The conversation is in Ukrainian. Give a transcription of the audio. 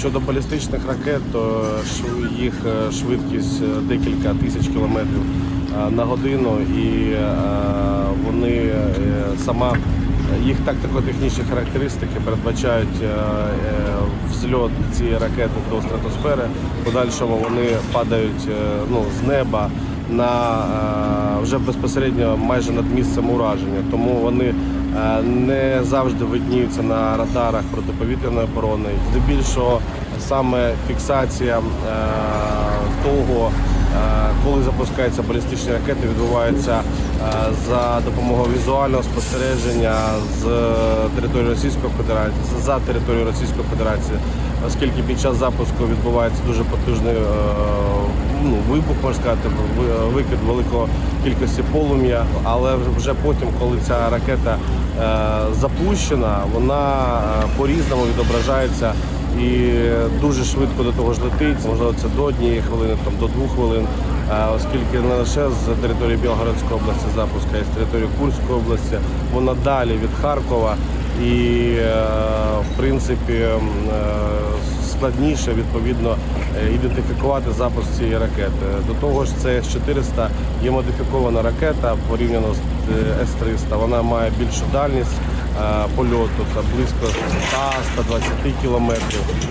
Щодо балістичних ракет, то їх е, швидкість е, декілька тисяч кілометрів е, на годину, і вони сама їх тактико-технічні характеристики передбачають взльот цієї ракети до стратосфери. Подальшому вони падають ну, з неба на е, вже безпосередньо майже над місцем ураження. Тому вони е, не завжди видніються на радарах протиповітряної оборони. Здебільшого саме фіксація е, того, коли запускаються балістичні ракети, відбувається е, за допомогою візуального спостереження з території Російської Федерації, за територією Російської Федерації, оскільки під час запуску відбувається дуже потужний вибух, можна сказати, викид великої кількості полум'я, але вже потім, коли ця ракета е, запущена, вона е, по-різному відображається і дуже швидко до того ж летить. Можливо, це до однієї хвилини, там до двох хвилин, е, оскільки не лише з території Білгородської області запуск, а й з території Курської області, вона далі від Харкова. І в принципі складніше відповідно е, ідентифікувати запуск цієї ракети. До того ж, це С-400 є модифікована ракета порівняно з е, С-300. Вона має більшу дальність е, польоту, це близько 100-120 кілометрів.